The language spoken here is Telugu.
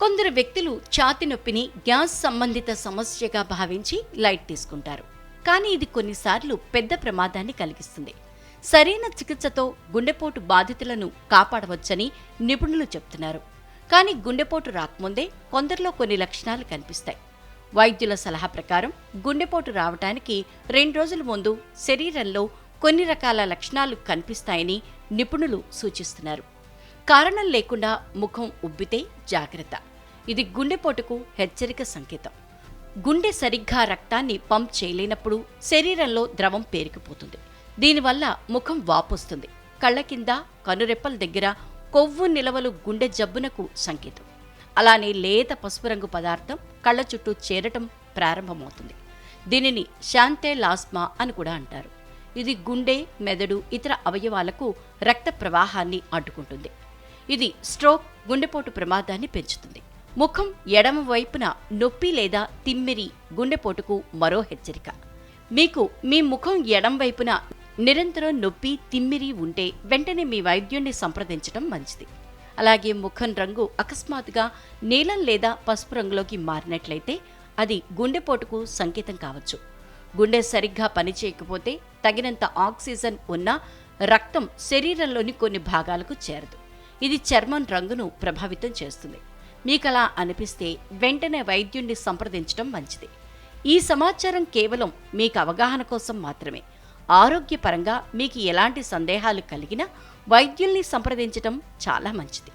కొందరు వ్యక్తులు ఛాతి నొప్పిని గ్యాస్ సంబంధిత సమస్యగా భావించి లైట్ తీసుకుంటారు. కానీ ఇది కొన్నిసార్లు పెద్ద ప్రమాదాన్ని కలిగిస్తుంది. సరైన చికిత్సతో గుండెపోటు బాధితులను కాపాడవచ్చని నిపుణులు చెప్తున్నారు. కానీ గుండెపోటు రాకముందే కొందరిలో కొన్ని లక్షణాలు కనిపిస్తాయి. వైద్యుల సలహా ప్రకారం గుండెపోటు రావటానికి రెండు రోజుల ముందు శరీరంలో కొన్ని రకాల లక్షణాలు కనిపిస్తాయని నిపుణులు సూచిస్తున్నారు. కారణం లేకుండా ముఖం ఉబ్బితే జాగ్రత్త. ఇది గుండెపోటుకు హెచ్చరిక సంకేతం. గుండె సరిగ్గా రక్తాన్ని పంప్ చేయలేనప్పుడు శరీరంలో ద్రవం పేరుకుపోతుంది. దీనివల్ల ముఖం వాపొస్తుంది. కళ్ళ కింద కనురెప్పల దగ్గర కొవ్వు నిలవలు గుండె జబ్బునకు సంకేతం. అలానే లేత పసుపు రంగు పదార్థం కళ్ళ చుట్టూ చేరటం ప్రారంభమవుతుంది. దీనిని శాంతే లాస్మా అని కూడా అంటారు. ఇది గుండె మెదడు ఇతర అవయవాలకు రక్త ప్రవాహాన్ని అడ్డుకుంటుంది. ఇది స్ట్రోక్ గుండెపోటు ప్రమాదాన్ని పెంచుతుంది. ముఖం ఎడమ వైపున నొప్పి లేదా తిమ్మిరి గుండెపోటుకు మరో హెచ్చరిక. మీకు మీ ముఖం ఎడం వైపున నిరంతరం నొప్పి తిమ్మిరి ఉంటే వెంటనే మీ వైద్యుణ్ణి సంప్రదించడం మంచిది. అలాగే ముఖం రంగు అకస్మాత్తుగా నీలం లేదా పసుపు రంగులోకి మారినట్లయితే అది గుండెపోటుకు సంకేతం కావచ్చు. గుండె సరిగ్గా పనిచేయకపోతే తగినంత ఆక్సిజన్ ఉన్న రక్తం శరీరంలోని కొన్ని భాగాలకు చేరదు. ఇది చర్మం రంగును ప్రభావితం చేస్తుంది. మీకలా అనిపిస్తే వెంటనే వైద్యుణ్ణి సంప్రదించడం మంచిది. ఈ సమాచారం కేవలం మీకు అవగాహన కోసం మాత్రమే. ఆరోగ్యపరంగా మీకు ఎలాంటి సందేహాలు కలిగినా వైద్యుల్ని సంప్రదించడం చాలా మంచిది.